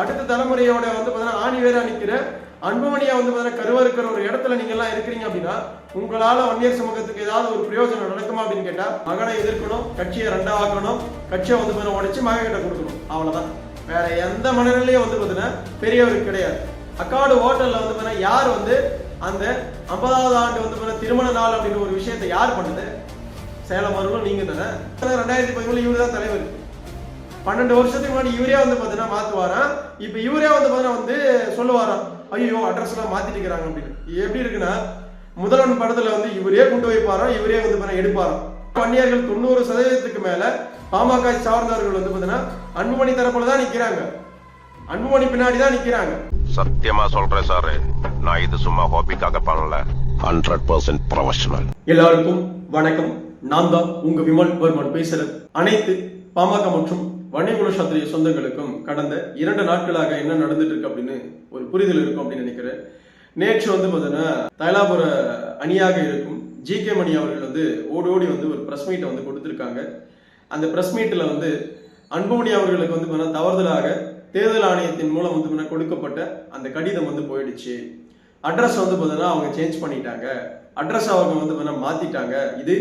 அடுத்த தலைமுறையோட வந்து பார்த்தீங்கன்னா ஆணி வேற நிற்கிற அன்புமணியா வந்து பார்த்தீங்கன்னா கருவா இருக்கிற ஒரு இடத்துல நீங்க எல்லாம் இருக்கிறீங்க அப்படின்னா உங்களால வன்னியர் சமூகத்துக்கு ஏதாவது ஒரு பிரயோஜனம் நடக்குமா அப்படின்னு கேட்டா மகனை எதிர்க்கணும் கட்சியை ரெண்டாவாக்கணும் கட்சியை வந்து பார்த்தீங்கன்னா உடைச்சு மகன் கிட்ட கொடுக்கணும். அவ்வளவுதான். வேற எந்த மனநிலையும் வந்து பார்த்தீங்கன்னா பெரியவருக்கு கிடையாது. அக்காடு ஹோட்டல்ல வந்து பார்த்தீங்கன்னா யார் வந்து அந்த ஐம்பதாவது ஆண்டு வந்து பார்த்தீங்கன்னா திருமண நாள் அப்படின்னு ஒரு விஷயத்தை யார் பண்ணுது? சேலம் அருளும் நீங்க தானே? ரெண்டாயிரத்தி பதிமூணு இவரு தான் தலைவர். பன்னெண்டு வருஷத்துக்கு முன்னாடி இவரே வந்து பார்த்தீங்கன்னா மாத்துவாராம். இப்போ இவரே வந்து பார்த்தீங்கன்னா வந்து சொல்லுவாராம். ஐயோ அட்ரஸ் எல்லாம் மாத்திட்டு இருக்கிறாங்க அப்படின்னு. எப்படி இருக்குன்னா முதல்வன் படத்துல வந்து இவரே கொண்டு வைப்பாராம் இவரே வந்து பார்த்தீங்கன்னா எடுப்பாராம். வன்னியர்கள் தொண்ணூறு சதவீதத்துக்கு மேல பாமக சார்ந்தவர்கள் வந்து பார்த்தீங்கன்னா அன்புமணி தரப்புல தான் நிக்கிறாங்க. அன்புமணி பின்னாடி தான் நிக்கிறாங்க. சத்தியமா சொல்றேன் சார். நான் இது சும்மா ஹாபிக்காக பண்ணல. ஹண்ட்ரட் பர்சன்ட் ப்ரொஃபஷனல் எல்லாருக்கும் வணக்கம். நான் தான் உங்க விமல் வர்மன் பேசுறது. அனைத்து பாமக மற்றும் வன்னியகுல சத்திரிய சொந்தங்களுக்கும் கடந்த இரண்டு நாட்களாக என்ன நடந்துட்டு இருக்கு அப்படின்னு ஒரு புரிதல் இருக்கும் அப்படின்னு நினைக்கிறேன். நேற்று வந்து பார்த்தீங்கன்னா தைலாபுர அணியாக இருக்கும் ஜி கே மணி அவர்கள் வந்து ஓடி ஓடி வந்து ஒரு பிரஸ் மீட்டை வந்து கொடுத்துருக்காங்க. அந்த பிரஸ் மீட்டில் வந்து அன்புமணி அவர்களுக்கு வந்து பார்த்தீங்கன்னா தவறுதலாக தேர்தல் ஆணையத்தின் மூலம் வந்து பார்த்தீங்கன்னா கொடுக்கப்பட்ட அந்த கடிதம் வந்து போயிடுச்சு. அட்ரஸ் வந்து பார்த்தீங்கன்னா அவங்க சேஞ்ச் பண்ணிட்டாங்க. அட்ரஸ் அவங்க வந்து பார்த்தீங்கன்னா மாத்திட்டாங்க. இது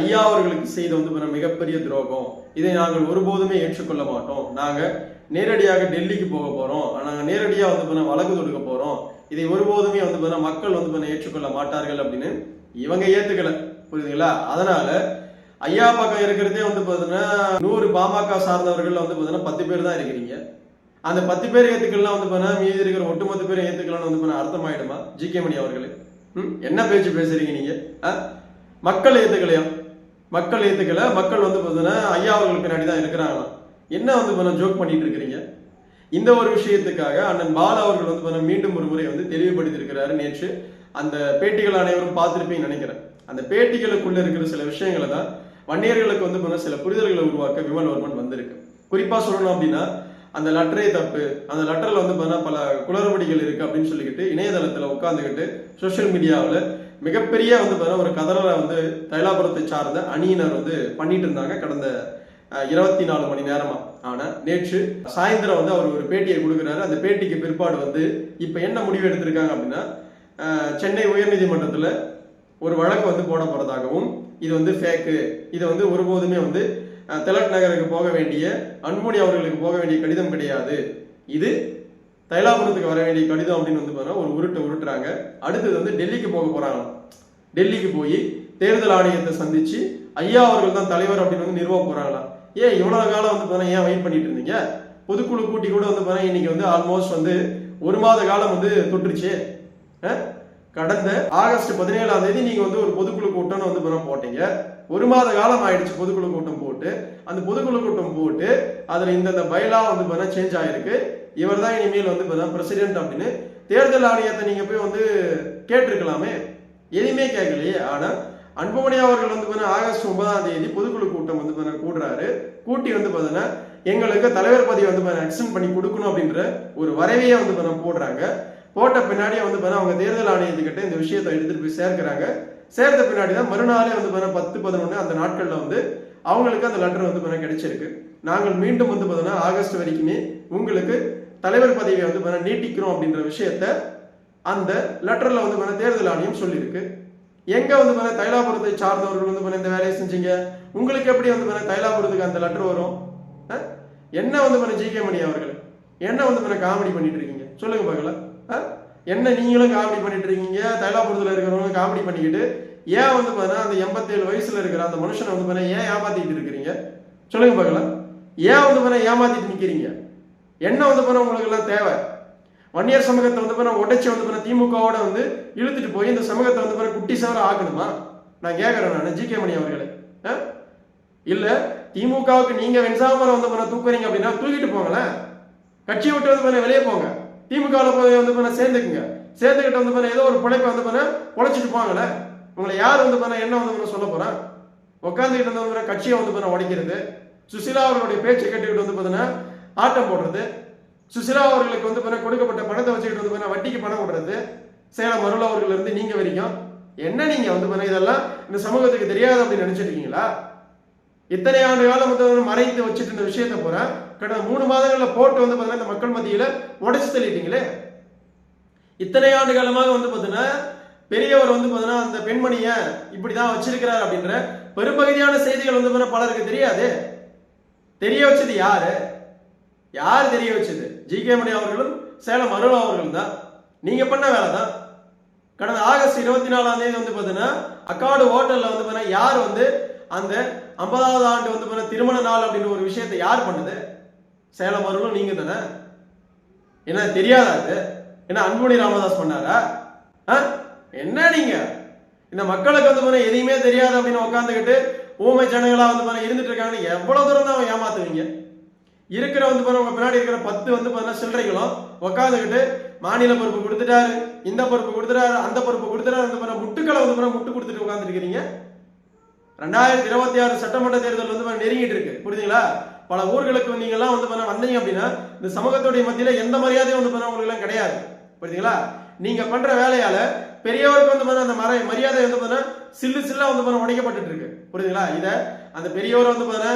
ஐயா அவர்களுக்கு செய்த வந்து பார்த்தீங்கன்னா மிகப்பெரிய துரோகம். இதை நாங்கள் ஒருபோதுமே ஏற்றுக்கொள்ள மாட்டோம். நாங்கள் நேரடியாக டெல்லிக்கு போக போகிறோம் நாங்கள் நேரடியாக வந்து பார்த்தீங்கன்னா வழக்கு தொடுக்க போகிறோம் இதை ஒருபோதுமே வந்து பார்த்தீங்கன்னா மக்கள் வந்து பார்த்தீங்கன்னா ஏற்றுக்கொள்ள மாட்டார்கள் அப்படின்னு இவங்க ஏற்றுக்கலை புரியுதுங்களா? அதனால ஐயா பக்கம் இருக்கிறதே வந்து பார்த்தீங்கன்னா நூறு பாமக சார்ந்தவர்கள் வந்து பார்த்தீங்கன்னா பத்து பேர் தான் இருக்கிறீங்க. அந்த பத்து பேர் ஏத்துக்கலாம் வந்து பண்ணா மீதி இருக்கிற ஒட்டுமொத்த பேர் ஏத்துக்கலாம்னு வந்து பண்ண அர்த்தம் ஆயிடுமா ஜி கே மணி அவர்களே. ம், என்ன பேச்சு பேசுறீங்க நீங்க? ஆ? மக்கள் ஏத்துக்கலையா? மக்கள் ஏத்துக்கல. மக்கள் வந்து பார்த்தீங்கன்னா ஐயா அவர்கள் பின்னாடி தான் இருக்கிறாங்களாம். என்ன வந்து பண்ண ஜோக் பண்ணிட்டு இருக்கிறீங்க? இந்த ஒரு விஷயத்துக்காக அண்ணன் பாலா அவர்கள் வந்து பார்த்தீங்கன்னா மீண்டும் ஒரு முறை வந்து தெளிவுபடுத்தியிருக்கிறாரு நேற்று. அந்த பேட்டிகள் அனைவரும் பார்த்துருப்பீங்கன்னு நினைக்கிறேன். அந்த பேட்டிகளுக்குள்ள இருக்கிற சில விஷயங்களை தான் வன்னியர்களுக்கு வந்து பண்ண சில புரிதல்களை உருவாக்க விமல்வர்மன் வந்திருக்கு. குறிப்பா சொல்லணும் அப்படின்னா அந்த லெட்டரே தப்பு. அந்த லெட்டரில் வந்து பார்த்தா பல குளறுபடிகள் இருக்கு அப்படின்னு சொல்லிக்கிட்டு இணையதளத்துல உட்காந்துக்கிட்டு சோஷியல் மீடியாவில் மிகப்பெரிய வந்து பார்த்தா ஒரு கதறலை வந்து தைலாபுரத்தை சார்ந்த அணியினர் வந்து பண்ணிட்டு இருந்தாங்க. கடந்த இருபத்தி நாலு மணி நேரமா ஆனா நேற்று. சாயந்தரம் வந்து அவர் ஒரு பேட்டியை கொடுக்குறாரு. அந்த பேட்டிக்கு பிற்பாடு வந்து இப்ப என்ன முடிவு எடுத்திருக்காங்க அப்படின்னா சென்னை உயர்நீதிமன்றத்தில் ஒரு வழக்கு வந்து போட போறதாகவும் இது வந்து ஃபேக்கு இதை வந்து ஒருபோதுமே வந்து திலக் நகருக்கு போக வேண்டிய அன்புமணி அவர்களுக்கு போக வேண்டிய கடிதம் கிடையாது. இது தைலாபுரத்துக்கு வர வேண்டிய கடிதம் அப்படின்னு வந்து பாருங்க ஒரு உருட்டு உருட்டுறாங்க. அடுத்தது வந்து டெல்லிக்கு போக போறாங்க. டெல்லிக்கு போய் தேர்தல் ஆணையத்தை சந்திச்சு ஐயா அவர்கள் தான் தலைவர் அப்படின்னு வந்து நிறுவ போறாங்களாம் ஏன் இவ்வளவு காலம் வந்து பார்த்தா ஏன் வெயிட் பண்ணிட்டு இருந்தீங்க? பொதுக்குழு கூட்டி கூட வந்து பாருங்க இன்னைக்கு வந்து ஆல்மோஸ்ட் வந்து ஒரு மாத காலம் வந்து தொட்டுருச்சு. கடந்த ஆகஸ்ட் பதினேழாம் தேதி நீங்க வந்து ஒரு பொதுக்குழு கூட்டம்னு வந்து பாருங்க போட்டீங்க. ஒரு மாத காலம் ஆயிடுச்சு பொதுக்குழு கூட்டம் போட்டு. அந்த பொதுக்குழு கூட்டம் போட்டு அதுல இந்தந்த பைலா வந்து பார்த்தா சேஞ்ச் ஆயிருக்கு. இவர் தான் இனிமேல் வந்து பார்த்தா பிரசிடென்ட் அப்படின்னு தேர்தல் ஆணையத்தை நீங்க போய் வந்து கேட்டிருக்கலாமே. எதுவுமே கேட்கலையே. ஆனா அன்புமணி அவர்கள் வந்து பார்த்தீங்கன்னா ஆகஸ்ட் ஒன்பதாம் தேதி பொதுக்குழு கூட்டம் வந்து பார்த்தீங்கன்னா கூடுறாரு. கூட்டி வந்து பார்த்தீங்கன்னா எங்களுக்கு தலைவர் பதவி வந்து பார்த்தீங்கன்னா பண்ணி கொடுக்கணும் அப்படின்ற ஒரு வரைவையே வந்து பார்த்தீங்கன்னா போடுறாங்க. போட்ட பின்னாடியே வந்து பார்த்தீங்கன்னா அவங்க தேர்தல் ஆணையத்துக்கிட்ட இந்த விஷயத்தை எடுத்துட்டு போய் சேர்க்கிறாங்க. சேர்த்த பின்னாடி தான் மறுநாளே வந்து பார்த்தீங்கன்னா பத்து பதினொன்று அந்த நாட்களில் வந்து அவங்களுக்கு அந்த லெட்டர் வந்து பார்த்தீங்கன்னா கிடைச்சிருக்கு. நாங்கள் மீண்டும் வந்து பார்த்தீங்கன்னா ஆகஸ்ட் வரைக்குமே உங்களுக்கு தலைவர் பதவியை வந்து பார்த்தீங்கன்னா நீட்டிக்கிறோம் அப்படின்ற விஷயத்த அந்த லெட்டரில் வந்து பார்த்தீங்கன்னா தேர்தல் ஆணையம் சொல்லியிருக்கு எங்கே வந்து பார்த்தீங்கன்னா தைலாபுரத்தை சார்ந்தவர்கள் வந்து பண்ண இந்த வேலையை செஞ்சீங்க உங்களுக்கு எப்படி வந்து பார்த்தீங்கன்னா தைலாபுரத்துக்கு அந்த லெட்டர் வரும் என்ன வந்து பண்ண ஜி கே மணி அவர்கள் என்ன வந்து பண்ண காமெடி பண்ணிட்டு இருக்கீங்க சொல்லுங்க பார்க்கலாம் என்ன நீங்களும் காமெடி பண்ணிட்டு இருக்கீங்க தைலாபுரத்தில் இருக்கிறவங்க காமெடி பண்ணிக்கிட்டு ஏன் வந்து பார்த்தீங்கன்னா அந்த எண்பத்தேழு வயசுல இருக்கிற அந்த மனுஷனை வந்து பார்த்தீங்கன்னா ஏன் ஏமாத்திட்டு இருக்கிறீங்க சொல்லுங்க பார்க்கலாம் ஏன் வந்து பார்த்தீங்கன்னா ஏமாத்திட்டு நிக்கிறீங்க என்ன வந்து பண்ண உங்களுக்கு எல்லாம் தேவை வன்னியர் சமூகத்தை வந்து பண்ண உடைச்சி வந்து பண்ண திமுகவோட வந்து இழுத்துட்டு போய் இந்த சமூகத்தை வந்து பண்ண குட்டி சவர ஆக்கணுமா நான் கேட்கறேன் நான் ஜி கே மணி அவர்களே அஹ்? இல்ல திமுகவுக்கு நீங்க வெண்சாமரம் வந்து பண்ண தூக்குறீங்க அப்படின்னா தூக்கிட்டு போங்களேன் கட்சியை விட்டு வந்து பண்ண வெளியே போங்க திமுகவில் போய் வந்து பண்ண சேர்ந்துக்குங்க சேர்ந்துக்கிட்ட வந்து பண்ண ஏதோ ஒரு பிழைப்பை வந்து பண்ண உழைச்சிட்டு போங்களே உங்களை யார் வந்து பண்ண என்ன வந்து பண்ண சொல்ல போறா உட்காந்துக்கிட்டு வந்து பண்ண கட்சியை வந்து பண்ண உடைக்கிறது சுசிலா அவர்களுடைய பேச்சு கேட்டுக்கிட்டு வந்து பார்த்தீங்கன்னா ஆட்டம் போடுறது. சுசிலா அவர்களுக்கு வந்து பண்ண கொடுக்கப்பட்ட பணத்தை வச்சுக்கிட்டு வந்து பண்ண வட்டிக்கு பணம் விடுறது சேலம் அருள் அவர்கள் இருந்து நீங்க வரைக்கும் என்ன நீங்க வந்து பண்ண இதெல்லாம் இந்த சமூகத்துக்கு தெரியாது அப்படின்னு நினைச்சிட்டு இருக்கீங்களா? இத்தனை ஆண்டு காலம் வந்து மறைத்து வச்சுட்டு இந்த விஷயத்தை போற கடந்த மூணு மாதங்கள்ல போட்டு வந்து பாத்தீங்கன்னா இந்த மக்கள் மத்தியில உடைச்சு தள்ளிட்டீங்களே. இத்தனை ஆண்டு காலமாக வந்து பாத்தீங்கன்னா பெரியவர் வந்து பாத்தீங்கன்னா அந்த பெண்மணிய இப்படிதான் வச்சிருக்கிறார் அப்படின்ற பெரும்பகுதியான செய்திகள் வந்து பாத்தீங்கன்னா பலருக்கு தெரியாது. தெரிய வச்சது யாரு? யார் தெரிய வச்சது? ஜி கே மணி அவர்களும் சேலம் அருள் அவர்களும் தான். நீங்க பண்ண வேலை தான். கடந்த ஆகஸ்ட் இருபத்தி நாலாம் தேதி வந்து பாத்தீங்கன்னா அக்காடு ஹோட்டல்ல வந்து பாத்தீங்கன்னா யார் வந்து அந்த ஐம்பதாவது ஆண்டு வந்து பாத்தீங்கன்னா திருமண நாள் அப்படின்ற ஒரு விஷயத்தை யார் பண்ணுது? சேலம் அருளும் நீங்க தானே? என்ன தெரியாதா இது? என்ன அன்புமணி ராமதாஸ் பண்ணாரா? ஆ? என்ன நீங்க? இந்த மக்களுக்கு வந்து பாத்தீங்கன்னா எதையுமே தெரியாது அப்படின்னு உட்காந்துக்கிட்டு ஊமை ஜனங்களா வந்து பாத்தீங்கன்னா இருந்துட்டு இருக்காங்கன்னு எவ்வளவு தூரம் தான் ஏமாத்துவீங்க? இருக்கிற வந்து பாருங்க பின்னாடி இருக்கிற பத்து வந்து பார்த்தீங்கன்னா சில்லறைகளும் உட்காந்துக்கிட்டு மாநில பொறுப்பு கொடுத்துட்டாரு இந்த பொறுப்பு கொடுத்துட்டாரு அந்த பொறுப்பு கொடுத்துட்டாரு வந்து பாருங்க முட்டுக்களை வந்து பாருங்க முட்டு கொடுத்துட்டு உட்காந்துருக்கிறீங்க ரெண்டாயிரத்தி இருபத்தி ஆறு சட்டமன்ற தேர்தல் வந்து நெருங்கிட்டு இருக்கு. புரியுதுங்களா? பல ஊர்களுக்கு நீங்க எல்லாம் வந்து பாருங்க வந்தீங்க அப்படின்னா இந்த சமூகத்துடைய மத்தியில எந்த மரியாதையும் வந்து பண்ண உங்களுக்கு எல்லாம் கிடையாது. புரியுதுங்களா? நீங்க பண்ற வேலையால பெரியவருக்கு வந்து பாருங்க அந்த மர மரியாதை வந்து பாருங்க சில்லு சில்லா வந்து பாருங்க உடைக்கப்பட்டு இருக்கு. புரியுதுங்களா? இத அந்த பெரியவர் வந்து பாருங்க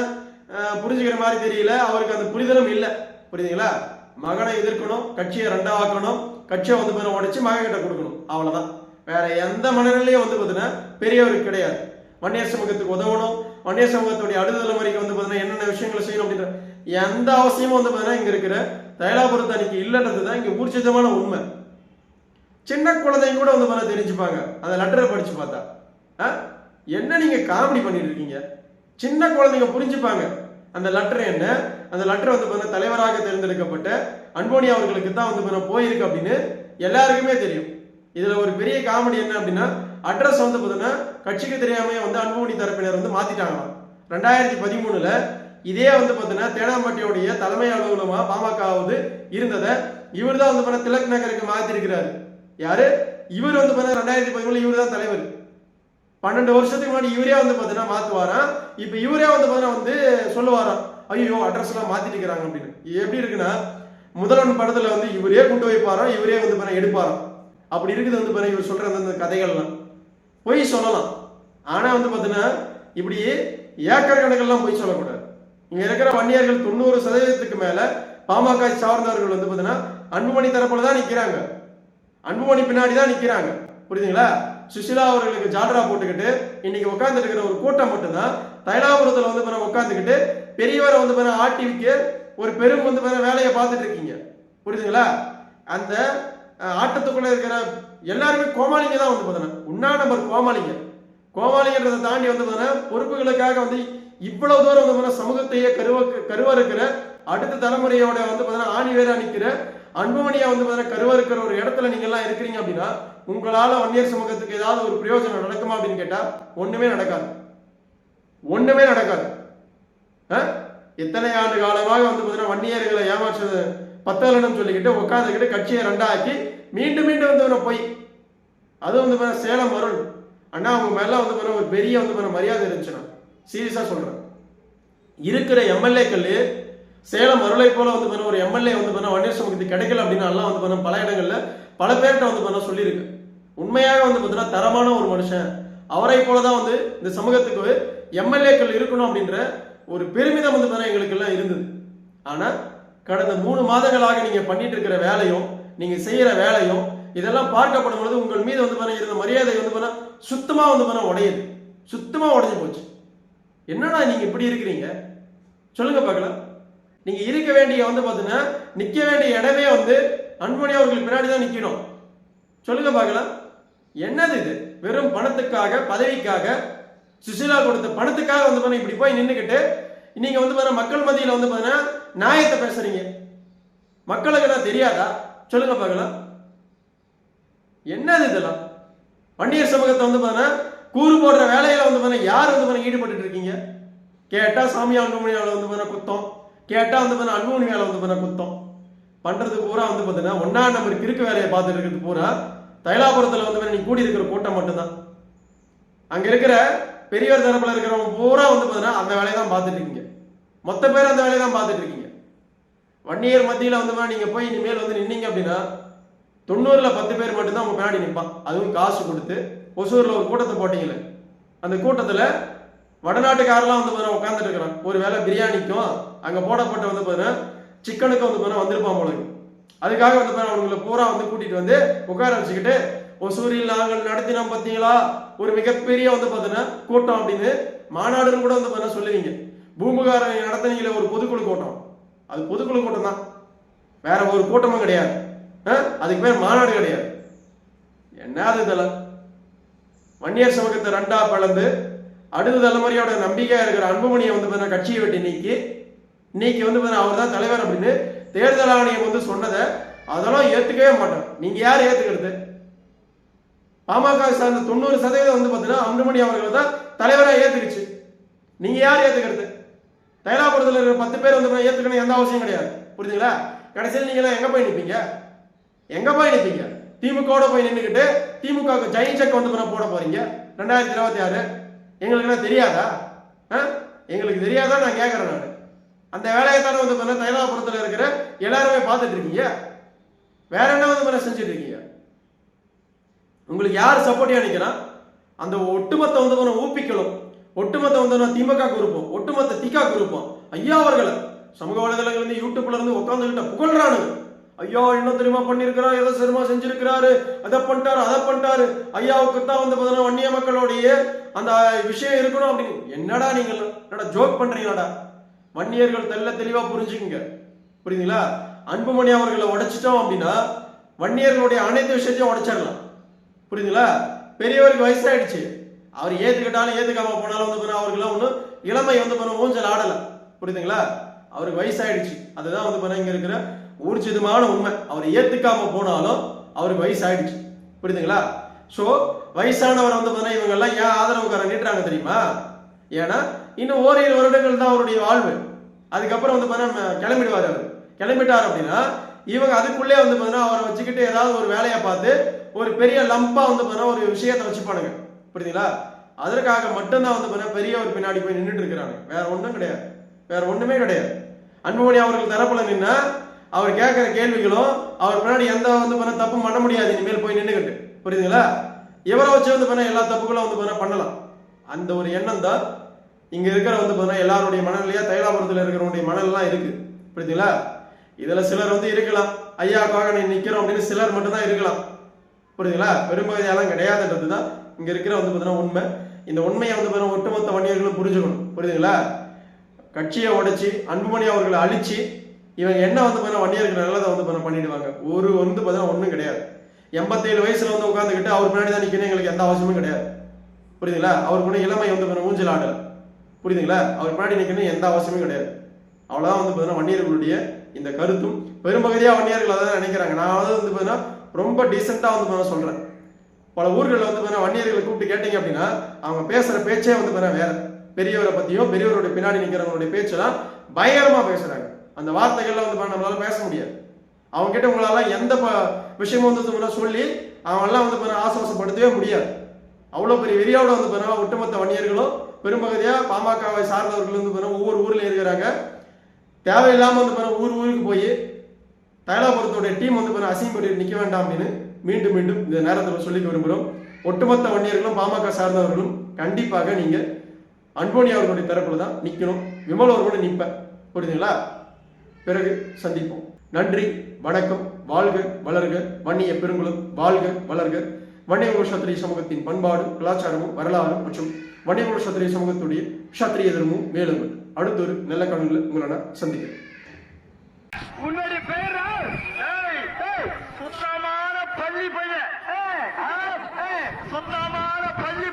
புரிஞ்சுக்கிற மாதிரி தெரியல. அவருக்கு அந்த புரிதலும் இல்லை. புரியுதுங்களா? மகனை எதிர்க்கணும் கட்சியை ரெண்டாக்கணும் கட்சியை வந்து பாருங்க உடைச்சு மகன் கிட்ட கொடுக்கணும். அவ்வளவுதான். வேற எந்த மனநிலையும் வந்து பார்த்தீங்கன்னா பெரியவருக்கு கிடையாது. வன்னியர் சமூகத்துக்கு உதவணும். வன்னியர் சமூகத்துடைய அடுத்த தலைமுறைக்கு வந்து பார்த்தீங்கன்னா என்னென்ன விஷயங்களை செய்யணும் அப்படின்ற எந்த அவசியமும் வந்து பார்த்தீங்கன்னா இங்க இருக்கிற தைலாபுரத்து அன்னைக்கு இல்லைன்றது தான் இங்க ஊர்ஜிதமான உண்மை. சின்ன குழந்தைங்க கூட வந்து பாத்தீங்கன்னா தெரிஞ்சுப்பாங்க. அந்த லெட்டரை படிச்சு பார்த்தா. ஆ? என்ன நீங்க காமெடி பண்ணிட்டு இருக்கீங்க? சின்ன குழந்தைங்க புரிஞ்சுப்பாங்க. அந்த லெட்டர் என்ன? அந்த லெட்டர் வந்து பார்த்தீங்கன்னா தலைவராக தேர்ந்தெடுக்கப்பட்ட அன்போனி அவர்களுக்கு தான் வந்து பார்த்தீங்கன்னா போயிருக்கு அப்படின்னு எல்லாருக்குமே தெரியும். இதுல ஒரு பெரிய காமெடி என்ன அப்படின்னா அட்ரஸ் வந்து பார்த்தீங்கன்னா கட்சிக்கு தெரியாம வந்து அன்புமணி தரப்பினர் வந்து மாத்திட்டாங்களாம். ரெண்டாயிரத்தி பதிமூணுல இதே வந்து பார்த்தீங்கன்னா தேனாம்பட்டியோடைய தலைமை அலுவலமாக பாமகவது இருந்ததை இவர் தான் வந்து பார்த்தீங்கன்னா திலக் நகருக்கு மாத்திருக்கிறாரு. யாரு? இவர் வந்து பாத்தீங்கன்னா ரெண்டாயிரத்தி பதிமூணுல இவர் தான் தலைவர். பன்னெண்டு வருஷத்துக்கு முன்னாடி இவரே வந்து பார்த்தீங்கன்னா மாத்துவாராம் இப்போ இவரே வந்து பார்த்தீங்கன்னா வந்து சொல்லுவாராம் ஐயோ அட்ரஸ்லாம் எல்லாம் இருக்கிறாங்க அப்படின்னு. எப்படி இருக்குன்னா முதல்வன் படத்தில் வந்து இவரே கொண்டு வைப்பாராம் இவரே வந்து பாருங்க எடுப்பாராம் அப்படி இருக்குது வந்து பாருங்க இவர் சொல்ற அந்த கதைகள்லாம். பொய் சொல்லலாம். ஆனால் வந்து பார்த்தீங்கன்னா இப்படி ஏக்கர் கணக்கெல்லாம் பொய் சொல்லக்கூடாது. இங்க இருக்கிற வன்னியர்கள் தொண்ணூறு சதவீதத்துக்கு மேல பாமக சார்ந்தவர்கள் வந்து பார்த்தீங்கன்னா அன்புமணி தரப்புல தான் நிற்கிறாங்க அன்புமணி பின்னாடி தான் நிற்கிறாங்க புரியுதுங்களா? சுஷிலா அவர்களுக்கு ஜால்ரா போட்டுக்கிட்டு இன்னைக்கு உட்கார்ந்துட்டு இருக்கிற ஒரு கூட்டம் மட்டும்தான். தைலாபுரத்தில் வந்து பிற உட்காந்துக்கிட்டு பெரியவரை வந்து பிற ஆட்டி வைக்க ஒரு பெரும் வந்து பிற வேலையை பார்த்துட்டு இருக்கீங்க. புரியுதுங்களா? அந்த ஆட்டத்துக்குள்ள இருக்கிற எல்லாருமே கோமாளிங்க தான் வந்து பார்த்தீங்கன்னா உண்ணா நம்பர் கோமாளிங்க. கோமாளிங்கன்றதை தாண்டி வந்து பார்த்தீங்கன்னா பொறுப்புகளுக்காக வந்து இவ்வளவு தூரம் வந்து பார்த்தீங்கன்னா சமூகத்தையே கருவ கருவறுக்கிற அடுத்த தலைமுறையோட வந்து பார்த்தீங்கன்னா ஆணி வேற நிற்கிற அன்புமணியா வந்து பார்த்தீங்கன்னா கருவறுக்கிற ஒரு இடத்துல நீங்க எல்லாம் இருக்கிறீங்க அப்படின்னா உங்களால வன்னியர் சமூகத்துக்கு ஏதாவது ஒரு பிரயோஜனம் நடக்குமா அப்படின்னு கேட்டா ஒண்ணுமே நடக்காது. ஒண்ணுமே நடக்காது. எத்தனை ஆண்டு காலமாக வந்து பார்த்தீங்கன்னா வன்னியர்களை ஏமாற்றது பத்தலனம் சொல்லிக்கிட்டு உட்காந்துக்கிட்டு கட்சியை ரெண்டாக்கி மீண்டும் மீண்டும் வந்து ஒரு போய் அது வந்து பாருங்க சேலம் அருள் அண்ணா அவங்க மேல வந்து பாருங்க ஒரு பெரிய வந்து பாருங்க மரியாதை இருந்துச்சுன்னா சீரியஸா சொல்றேன். இருக்கிற எம்எல்ஏக்கள் சேலம் அருளை போல வந்து பண்ண ஒரு எம்எல்ஏ வந்து பண்ண வன்னியர் சமூகத்துக்கு கிடைக்கல அப்படின்னு எல்லாம் வந்து பண்ண பல இடங்கள்ல பல பேர்கிட்ட வந்து பண்ண சொல்லியிருக்கு. உண்மையாக வந்து பார்த்தீங்கன்னா தரமான ஒரு மனுஷன். அவரை போல தான் வந்து இந்த சமூகத்துக்கு எம்எல்ஏக்கள் இருக்கணும் அப்படின்ற ஒரு பெருமிதம் வந்து பாருங்க எங்களுக்கு எல்லாம் இருந்தது. ஆனா கடந்த மூணு மாதங்களாக நீங்க பண்ணிட்டு இருக்கிற வேலையும் நீங்க செய்யற வேலையும் இதெல்லாம் பார்க்கப்படும் பொழுது உங்கள் மீது வந்து பண்ண இருந்த மரியாதை வந்து பண்ண சுத்தமா வந்து பண்ண உடையுது. சுத்தமா உடஞ்சு போச்சு. என்னடா நீங்க இப்படி இருக்கிறீங்க? சொல்லுங்க பார்க்கலாம். நீங்க இருக்க வேண்டிய வந்து பாத்தீங்கன்னா நிக்க வேண்டிய இடமே வந்து அன்புமணி அவர்களுக்கு பின்னாடி தான் நிக்கணும். சொல்லுங்க பார்க்கலாம். என்னது இது? வெறும் பணத்துக்காக பதவிக்காக சுசிலா கொடுத்த பணத்துக்காக வந்து பாருங்க இப்படி போய் நின்றுக்கிட்டு நீங்க வந்து பாருங்க மக்கள் மத்தியில வந்து பாத்தீங்கன்னா நியாயத்தை பேசுறீங்க. மக்களுக்கு நான் தெரியாதா? சொல்லுங்க பார்க்கலாம். என்னது இதெல்லாம்? வன்னியர் சமூகத்தை வந்து பாத்தீங்கன்னா கூறு போடுற வேலையில வந்து பாத்தீங்கன்னா யார் வந்து பாருங்க ஈடுபட்டு இருக்கீங்க? கேட்டா சாமி அன்புமணி வந்து பாத்தீங்கன்னா குத்தம். கேட்டால் வந்து பார்த்தீங்கன்னா அன்புமணி வேலை வந்து பார்த்தீங்கன்னா குத்தம். பண்ணுறது பூரா வந்து பார்த்தீங்கன்னா ஒன்றா நம்பர் கிறுக்கு வேலையை பார்த்துட்டு இருக்கிறது பூரா தைலாபுரத்தில் வந்து நீ கூடி இருக்கிற கூட்டம் மட்டும்தான். அங்கே இருக்கிற பெரியவர் தரப்பில் இருக்கிறவங்க பூரா வந்து பார்த்தீங்கன்னா அந்த வேலையை தான் பார்த்துட்டு இருக்கீங்க. மொத்த பேர் அந்த வேலையை தான் பார்த்துட்டு இருக்கீங்க. வன்னியர் மத்தியில் வந்து நீங்கள் போய் இனிமேல் வந்து நின்னீங்க அப்படின்னா தொண்ணூறில் பத்து பேர் மட்டும்தான் உங்கள் பின்னாடி நிற்பான் அதுவும் காசு கொடுத்து ஒசூரில் ஒரு கூட்டத்தை போட்டீங்களே அந்த கூட்டத்தில் வடநாட்டுக்காரெல்லாம் வந்து பார்த்தீங்கன்னா உட்காந்துட்டு இருக்கிறான். ஒரு வேளை பிரியாணிக்கும் அங்கே போடப்பட்ட வந்து பார்த்தீங்கன்னா சிக்கனுக்கு வந்து பார்த்தீங்கன்னா வந்திருப்பான் போல அதுக்காக வந்து பார்த்தீங்கன்னா அவங்களை பூரா வந்து கூட்டிட்டு வந்து உட்கார வச்சுக்கிட்டு ஒசூரில் நாங்கள் நடத்தினோம் பார்த்தீங்களா ஒரு மிகப்பெரிய வந்து பார்த்தீங்கன்னா கூட்டம் அப்படின்னு மாநாடுன்னு கூட வந்து பார்த்தீங்கன்னா சொல்லுவீங்க. பூம்புகாரன் நடத்தினீங்களே ஒரு பொதுக்குழு கூட்டம். அது பொதுக்குழு கூட்டம் தான். வேற ஒரு கூட்டமும் கிடையாது. ஆ? அதுக்கு பேர் மாநாடு கிடையாது. என்னது இதெல்லாம்? வன்னியர் சமூகத்தை ரெண்டா பிளந்து அடுத்த தலைமுறையோட நம்பிக்கையா இருக்கிற அன்புமணியை வந்து பார்த்தீங்கன்னா கட்சியை விட்டு நீக்கி இன்னைக்கு வந்து பார்த்தீங்கன்னா அவர் தான் தலைவர் அப்படின்னு தேர்தல் ஆணையம் வந்து சொன்னதை அதெல்லாம் ஏற்றுக்கவே மாட்டோம் நீங்க யார் ஏத்துக்கிறது? பாமக சார்ந்த தொண்ணூறு சதவீதம் வந்து பார்த்தீங்கன்னா அன்புமணி அவர்கள் தான் தலைவராக ஏத்துக்குச்சு. நீங்க யார் ஏத்துக்கிறது? தைலாபுரத்தில் இருக்கிற பத்து பேர் வந்து ஏற்றுக்கணும் ஏத்துக்கணும் எந்த அவசியம் கிடையாது. புரியுதுங்களா கடைசியில் நீங்க எங்கே எங்க போய் நிற்பீங்க எங்க போய் நிற்பீங்க திமுகவோட போய் நின்றுக்கிட்டு திமுக ஜெயின் செக் வந்து போட போறீங்க. ரெண்டாயிரத்தி இருபத்தி ஆறு. எங்களுக்கு தெரியாதா? ஆ? எங்களுக்கு தெரியாதா நான் கேட்கறேன் நான். அந்த வேலையை தானே வந்து பண்ண தைலாபுரத்தில் இருக்கிற எல்லாருமே பார்த்துட்டு இருக்கீங்க. வேற என்ன வந்து பண்ண செஞ்சுட்டு இருக்கீங்க? உங்களுக்கு யார் சப்போர்ட்டியா நிக்கிறான் அந்த ஒட்டுமொத்த வந்து பண்ண ஊப்பிக்கணும் ஒட்டுமொத்த வந்து நான் திமுக இருப்போம் ஒட்டுமொத்த திகா இருப்போம் ஐயா அவர்களை சமூக வலைதளங்கள் இருந்து யூடியூப்ல இருந்து உட்காந்துக்கிட்ட புகழ்றானுங்க. ஐயா என்ன தெரியுமா பண்ணிருக்கிறார்? ஏதோ சிரமா செஞ்சிருக்கிறாரு. அதை பண்ணிட்டாரு அதை பண்ணிட்டாரு. ஐயாவுக்கு தான் வந்து பார்த்தீங்கன்னா வன்னிய மக்களுடைய அந்த விஷயம் இருக்கணும் அப்படின்னு. என்னடா நீங்க என்னடா ஜோக் பண்றீங்களாடா? வன்னியர்கள் தெல்ல தெளிவா புரிஞ்சுக்குங்க. புரியுதுங்களா? அன்புமணி அவர்களை உடைச்சிட்டோம் அப்படின்னா வன்னியர்களுடைய அனைத்து விஷயத்தையும் உடைச்சிடலாம். புரியுதுங்களா? பெரியவருக்கு வயசாயிடுச்சு. அவர் ஏத்துக்கிட்டாலும் ஏத்துக்காம போனாலும் வந்து பண்ண அவருக்குலாம் ஒன்றும் இளமை வந்து பண்ண ஊஞ்சல் ஆடல. புரியுதுங்களா? அவருக்கு வயசாயிடுச்சு. அதுதான் வந்து பண்ண இங்க இருக்கிற ஊர்ஜிதமான உண்மை. அவர் ஏத்துக்காம போனாலும் அவருக்கு வயசாயிடுச்சு. புரியுதுங்களா? சோ வயசானவர் வந்து பார்த்தா இவங்க எல்லாம் ஏன் ஆதரவுக்காரன் நீட்டுறாங்க தெரியுமா? ஏன்னா இன்னும் ஓரிரு வருடங்கள் தான் அவருடைய வாழ்வு. அதுக்கப்புறம் வந்து பார்த்தீங்கன்னா கிளம்பிடுவார் அவர். கிளம்பிட்டார் அப்படின்னா இவங்க அதுக்குள்ளே வந்து பார்த்தீங்கன்னா அவரை வச்சுக்கிட்டு ஏதாவது ஒரு வேலையை பார்த்து ஒரு பெரிய லம்பா வந்து பார்த்தீங்கன்னா ஒரு விஷயத்தை வச்சுப்பானுங்க. புரியுதுங்களா? அதற்காக மட்டும்தான் வந்து பார்த்தீங்கன்னா பெரியவர் பின்னாடி போய் நின்றுட்டு இருக்கிறாங்க. வேற ஒன்றும் கிடையாது. வேற ஒன்றுமே கிடையாது. அன்புமணி அவர்கள் தரப்புல நின்னா அவர் கேட்குற கேள்விகளும் அவர் பின்னாடி எந்த வந்து பண்ண தப்பும் பண்ண முடியாது. இனிமேல் போய் நின்றுக்கிட்டு புரியுதுங்களா? இவரை வச்சு வந்து பண்ண எல்லா தப்புகளும் வந்து பண்ண பண்ணலாம். அந்த ஒரு எண்ணம் தான் இங்க இருக்கிற வந்து பார்த்தா எல்லாருடைய மனநிலையா தைலாபுரத்தில் இருக்கிறவனுடைய மனநிலாம் இருக்கு. புரியுதுங்களா? இதுல சிலர் வந்து இருக்கலாம். ஐயாக்காக நீ நிக்கிறோம் அப்படின்னு சிலர் மட்டும்தான் இருக்கலாம். புரியுதுங்களா? பெரும்பகுதியெல்லாம் கிடையாதுன்றது தான் இங்க இருக்கிற வந்து பார்த்தீங்கன்னா உண்மை. இந்த உண்மையை வந்து பார்த்தீங்கன்னா ஒட்டுமொத்த வணிகர்களும் புரிஞ்சுக்கணும். புரியுதுங்களா? கட்சியை உடைச்சி அன்புமணி அவர்களை அழிச்சு இவங்க என்ன வந்து பார்த்தீங்கன்னா வன்னியர்கள் நல்லதை வந்து பண்ண பண்ணிடுவாங்க. ஒரு வந்து பார்த்தீங்கன்னா ஒன்றும் கிடையாது. எண்பத்தேழு வயசுல வந்து உட்காந்துக்கிட்டு அவர் பின்னாடி தான் நிற்கணும் எங்களுக்கு எந்த அவசியமும் கிடையாது. புரியுதுங்களா? அவருக்கு இளமை வந்து பண்ண ஊஞ்சல் ஆடல். புரியுதுங்களா? அவர் பின்னாடி நிற்கணும் எந்த அவசியமும் கிடையாது. அவ்வளோதான் வந்து பார்த்தீங்கன்னா வன்னியர்களுடைய இந்த கருத்தும் பெரும்பகுதியாக வன்னியர்கள் அதான் நினைக்கிறாங்க. நான் வந்து வந்து பார்த்தீங்கன்னா ரொம்ப டீசெண்டாக வந்து பார்த்தீங்கன்னா சொல்கிறேன் பல ஊர்களில் வந்து பார்த்தீங்கன்னா வன்னியர்களை கூப்பிட்டு கேட்டீங்க அப்படின்னா அவங்க பேசுகிற பேச்சே வந்து பார்த்தீங்கன்னா வேற. பெரியவரை பற்றியும் பெரியவருடைய பின்னாடி நிற்கிறவங்களுடைய பேச்செல்லாம் பயங்கரமாக பேசுகிறாங்க அந்த வார்த்தைகள்லாம் வந்து பாத்தீங்கன்னா நம்மளால பேச முடியாது. அவங்க கிட்ட உங்களால எந்த ப- விஷயமும் வந்து முன்ன சொல்லி அவங்கெல்லாம் வந்து பார்த்தீங்கன்னா ஆசுவாசப்படுத்தவே முடியாது. அவ்வளோ பெரிய வெறியாவோட வந்து பாத்தீங்கன்னா ஒட்டுமொத்த வன்னியர்களும் பெரும்பகுதியாக பாமகவை சார்ந்தவர்கள் வந்து ஒவ்வொரு ஊரில் இருக்கிறாங்க தேவையில்லாமல் வந்து பாத்தீங்கன்னா ஊர் ஊருக்கு போய் தைலாபுரத்துடைய டீம் வந்து பாத்தீங்கன்னா அசிங்கப்பட்டு நிற்க வேண்டாம் அப்படின்னு மீண்டும் மீண்டும் இந்த நேரத்தில் சொல்லிக்க விரும்புகிறோம். ஒட்டுமொத்த வன்னியர்களும் பாமக சார்ந்தவர்களும் கண்டிப்பாக நீங்கள் அன்போனி அவர்களுடைய தரப்பில் தான் நிற்கணும் விமல் அவர்களோட நிற்பேன் புரியுதுங்களா? பிறகு சந்திப்போம். நன்றி வணக்கம் வாழ்க வளர்க. வன்னிய பெருங்குளம் வாழ்க வளர்க. வன்னிய சத்திரிய சமூகத்தின் பண்பாடும் கலாச்சாரமும் வரலாறும் மற்றும் வன்னிய சத்திரிய சமூகத்துடைய சத்திரிய தர்மமும் மேலும் அடுத்த ஒரு நல்ல கணக்கில் உங்களை நான் சந்திக்கிறேன். உன்னுடைய பேரு? ஏய், ஏய், சுத்தமான பள்ளி பையன். சுத்தமான பள்ளி